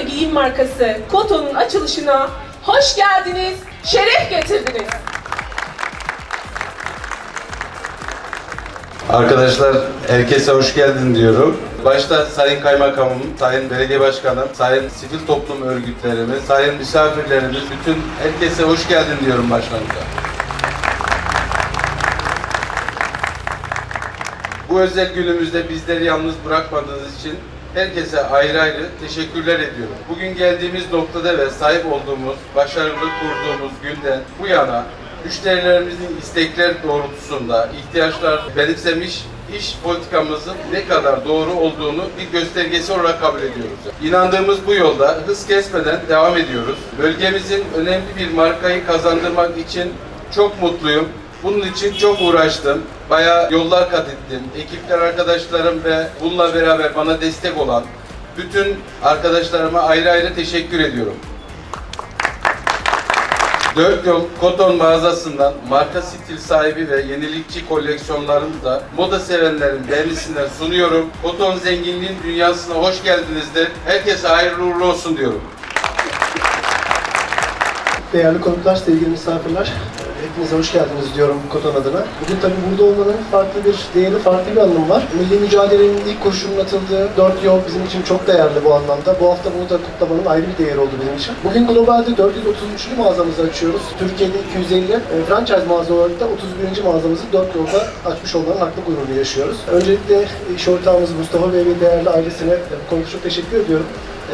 giyim markası Koto'nun açılışına hoş geldiniz, şeref getirdiniz. Arkadaşlar herkese hoş geldin diyorum. Başta Sayın Kaymakamım, Sayın Belediye Başkanım, Sayın sivil toplum örgütlerimiz, Sayın misafirlerimiz, bütün herkese hoş geldin diyorum başkanımıza. Bu özel günümüzde bizleri yalnız bırakmadığınız için herkese ayrı ayrı teşekkürler ediyorum. Bugün geldiğimiz noktada ve sahip olduğumuz, başarılı kurduğumuz günden bu yana müşterilerimizin istekler doğrultusunda ihtiyaçlar benimsemiş iş politikamızın ne kadar doğru olduğunu bir göstergesi olarak kabul ediyoruz. İnandığımız bu yolda hız kesmeden devam ediyoruz. Bölgemizin önemli bir markayı kazandırmak için çok mutluyum. Bunun için çok uğraştım. Bayağı yollar kat ettim. Ekipler arkadaşlarım ve bununla beraber bana destek olan bütün arkadaşlarıma ayrı ayrı teşekkür ediyorum. Dört yol Koton mağazasından marka stil sahibi ve yenilikçi koleksiyonlarını da moda sevenlerin beğenisinden sunuyorum. Koton zenginliğin dünyasına hoş geldiniz de herkese hayırlı uğurlu olsun diyorum. Değerli konuklar, sevgili misafirler, hepinize hoş geldiniz diyorum Koton adına. Bugün tabii burada olmanın farklı bir değeri, farklı bir anlamı var. Milli mücadelenin ilk koşulunun atıldığı dört yol bizim için çok değerli bu anlamda. Bu hafta bunu da kutlamanın ayrı bir değeri oldu bizim için. Bugün globalde 433. mağazamızı açıyoruz. Türkiye'de 250, e, franchise mağaza olarak da 31. mağazamızı dört yolda açmış olmanın haklı gururunu yaşıyoruz. Öncelikle iş ortağımız Mustafa Bey ve değerli ailesine bu konuda çok teşekkür ediyorum.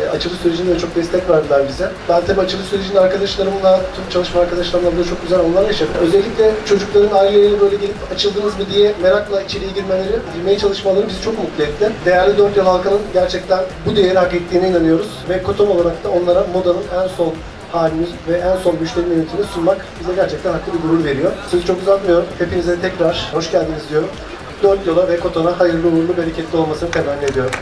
E, açılış sürecinde de çok destek verdiler bize. Ben tabii açılış sürecinde arkadaşlarımla, tüm çalışma arkadaşlarımla burada çok güzel anılar yaşadım. Özellikle çocukların aileleriyle böyle gelip açıldınız mı diye merakla içeriye girmeleri, girmeye çalışmaları bizi çok mutlu etti. Değerli dört yıl halkının gerçekten bu değeri hak ettiğine inanıyoruz. Ve Koton olarak da onlara modanın en son halini ve en son müşteri yönetimini sunmak bize gerçekten haklı bir gurur veriyor. Sözü çok uzatmıyorum. Hepinize tekrar hoş geldiniz diyorum. Dört yola ve Koton'a hayırlı uğurlu, bereketli olmasını temenni ediyorum.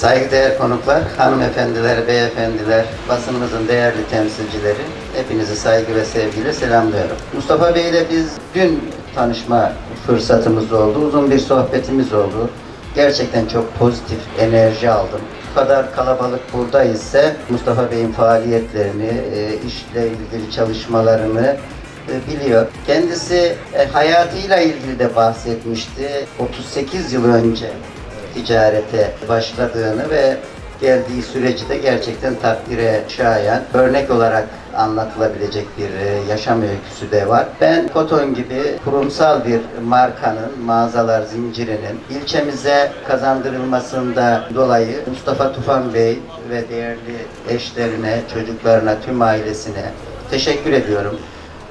Saygıdeğer konuklar, hanımefendiler, beyefendiler, basınımızın değerli temsilcileri, hepinizi saygı ve sevgiyle selamlıyorum. Mustafa Bey ile biz dün tanışma fırsatımız oldu, uzun bir sohbetimiz oldu. Gerçekten çok pozitif enerji aldım. Bu kadar kalabalık buradayızsa Mustafa Bey'in faaliyetlerini, e, işle ilgili çalışmalarını e, biliyor. Kendisi e, hayatıyla ilgili de bahsetmişti. 38 yıl önce ticarete başladığını ve geldiği süreci de gerçekten takdire şayan, örnek olarak anlatılabilecek bir e, yaşam öyküsü de var. Ben Koton gibi kurumsal bir markanın, mağazalar zincirinin ilçemize kazandırılmasında dolayı Mustafa Tufan Bey ve değerli eşlerine, çocuklarına, tüm ailesine teşekkür ediyorum.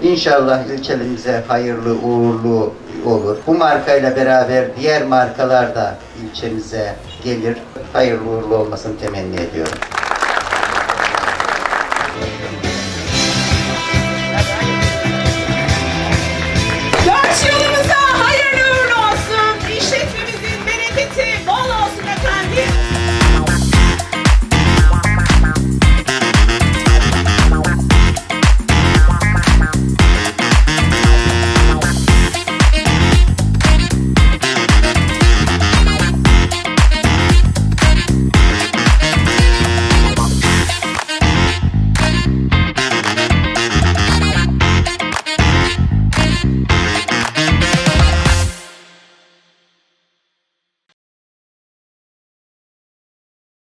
İnşallah ilçemize hayırlı uğurlu olur. Bu markayla beraber diğer markalar da ilçemize gelir. Hayırlı uğurlu olmasını temenni ediyorum.